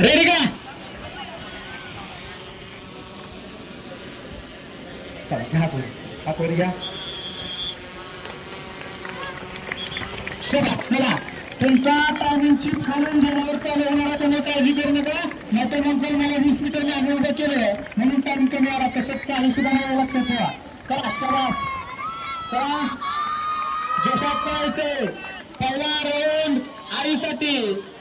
Ready का घ्या हा घ्या चला चला तुमचा खालून गेल्यावर चालू होणार त्यामुळे काळजी करू नका. नाहीतर मग जर मला वीस मीटर मागे उभं केलं म्हणून टाइम कमी आला तसं काही सुद्धा नाही लक्षात ठेवा. चला शबास. चला. जोशात पळायचंय. पहिला राऊंड आईसाठी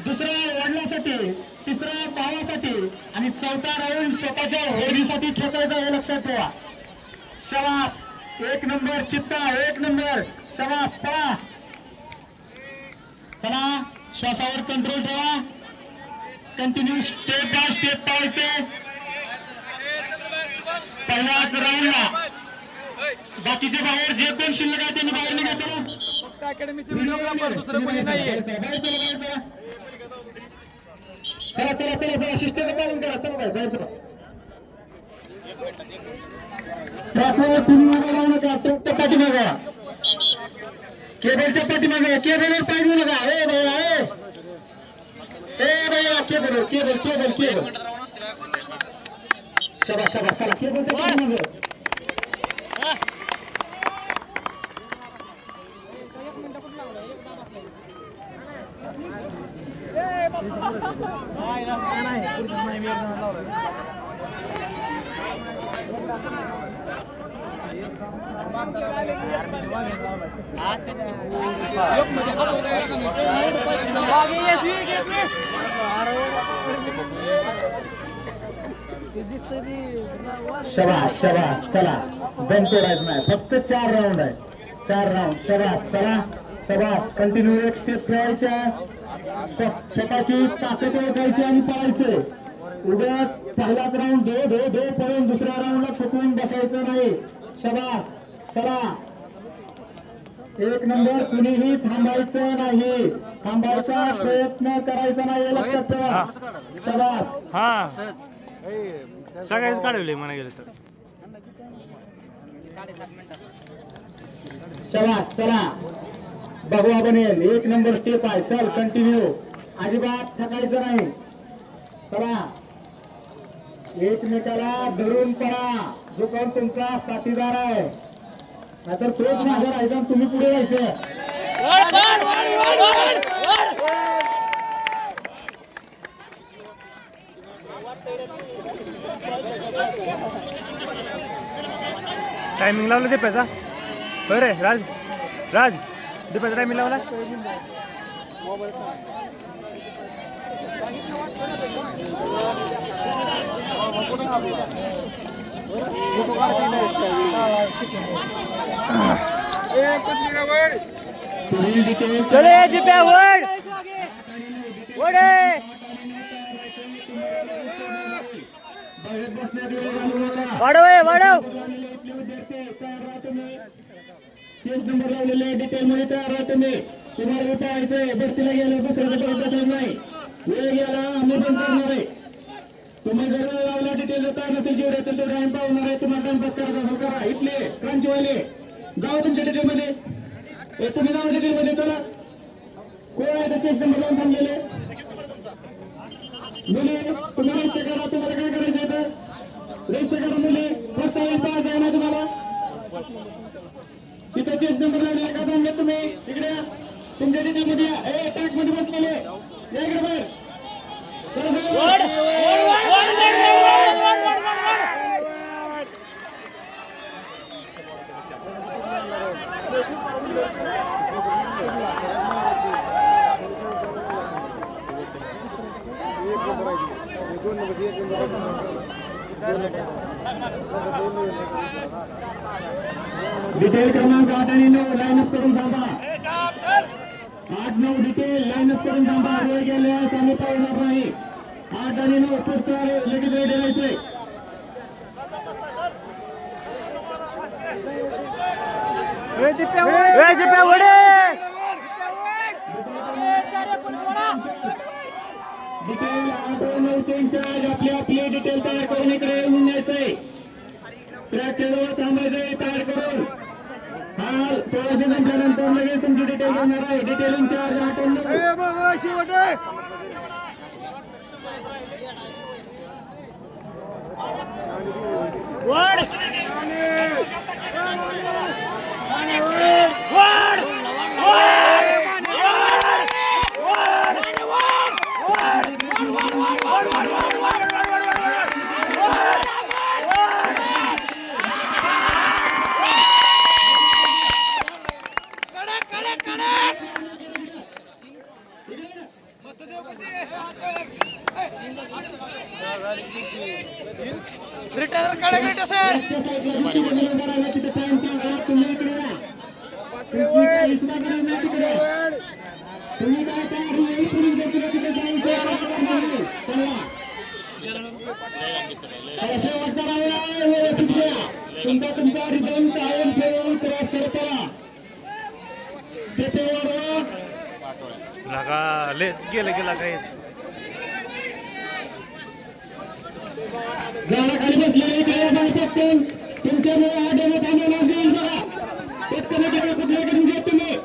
दुसरा वडिलासाठी तिसरा भावासाठी आणि चौथा राऊंड स्वतःच्या होडीसाठी ठोकायचा हे लक्षात ठेवा. शवास एक नंबर चित्ता एक नंबर शवास पळा. चला श्वासावर कंट्रोल ठेवा. कंटिन्यू स्टेप बाय स्टेप पाहायचे पहिल्याच राऊंडला बाकीचे बाहेर जे कोण शिल्लक आहे त्यांनी बाहेर निघायचं फक्त अकॅडमीचे व्हिडिओग्राफर दुसरं कोणी नाहीये. चला चला. चला चला चला चला शिस्तीचं पालन करा चला बाहेर बाहेर चला. ट्रॅकवर कुणी मागे लावू नका ट्रॅकच्या पाठीमागा. केबलच्या पाठीमागे केबलवर पाय देऊ नका. ए भैया ए. ए भैया केबल केबल केबल केबल. शबा शबा चला केबलच्या पाठीमागे. शबास शबास चला. बनतो तोडायचं नाही. फक्त चार राऊंड आहे चार राऊंड शबास चला. शबास कंटिन्यू एक स्टेप खेळायच्या स्वतःची ताकद ओळखायची आणि पळायचे. उद्याच पहिलाच राऊंड दे दे दे पळून दुसऱ्या राऊंडला चुकवून बसायचं नाही. शबास. चला. एक नंबर कुणीही थांबायचं नाही. थांबायचा प्रयत्न करायचा नाही लक्षात ठेवा. शबास. हा. सगळ्याच काढवले म्हणा गेलं तर. शबास. चला. भगवा बनेल एक नंबर स्टेप आहे. चल कंटिन्यू अजिबात थकायचं नाही. चला. एकमेकाला धरून पडा जो कोण तुमचा साथीदार आहे. नाहीतर तोच मागे राहायचा तुम्ही पुढे जायचं. टायमिंग लावलं ते पैसा. रे राज. राज. दिप्याचा टायमिंग लावला डिटेल चले दिप्या वड! वडे वाढव वाढव झालेले इथले विद्यार्थी तयार राहा तुम्ही तीस नंबर लावलेले डिटेल मध्ये तयार राहा तुम्ही. तुम्हाला उठायचंय. बस्तीला गेलं दुसऱ्या परत नाही. वेळ गेला आम्ही पण करणार आहे. तुम्ही जर लावला डिटेल तयार नसेल जेवढे असेल टाइम पाहणार आहे तुम्हाला टाइमपास करायचा असेल करा. इथले क्रांतीवाले. जाऊ तुमच्या डिटेल मध्ये तुम्ही जाऊ डिटेल मध्ये चला. कोण आहे ते तेच नंबर लावून थांबलेले? मुली तुम्ही रजिस्टर करा. तुम्हाला काय करायचं येतं रजिस्टर करा मुली. फक्त एक आहे ना तुम्हाला. तिथे तेच नंबर लावले का थांबले तुम्ही इकडे. तुमच्या डिटेल मध्ये. ए टॅगमध्ये बसलेले या इकडे बाहेर चला बाहेर. डिटेल क्रमांक आठ आणि नऊ लाईन अप करून थांबा. आठ नऊ डिटेल लाईन अप करून थांबा. वेळ गेल्यास आम्ही पाहणार नाही. आठ आणि नऊ पुढचा लगेच दिप्या वडे डिटेल आठ नऊ इन्चार्ज आपली आपली डिटेल तयार करून इकडे येऊन यायचंय ट्रॅकच्या जवळ तयार करून हा सोळाशे संपल्यानंतर लगेच तुमची डिटेल घेणार आहे. डिटेल इन्चार्ज आणि नऊ आजच्या साईडला जिथे वगैरे उभं राहिला तिथे टाइम सांगा तुम्ही इकडे या तुमची काही सुद्धा गरज नाही तिकडे तुम्ही काय तयार नाही पुढील व्यक्तीला तिथे जाऊन सेवा करणार नाही. चला. आता शेवटचा राऊंड ग्रेटर सर. तुमचा तुमचा रिटर्न टाळून फेरून क्रॉस करत तेथे लगा लेस गेलं गेला काहीच झाडा खाली बसलेले इकडे या बाहेर पटकन तुमच्यामुळे जाईल बघा. पटकन तुम्ही.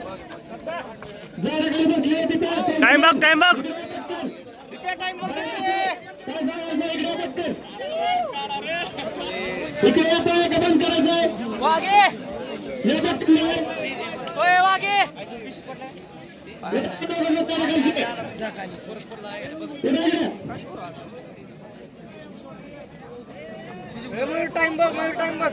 खाली बसले तिथे टाइम बघ टाइम बघ. काय सांगायचं इकडे या पटकन. इकडे येतोय का बंद करायचंय वागे पटकन. होय वागे. इकडे या. टाइम बघ माझा टाइम बघ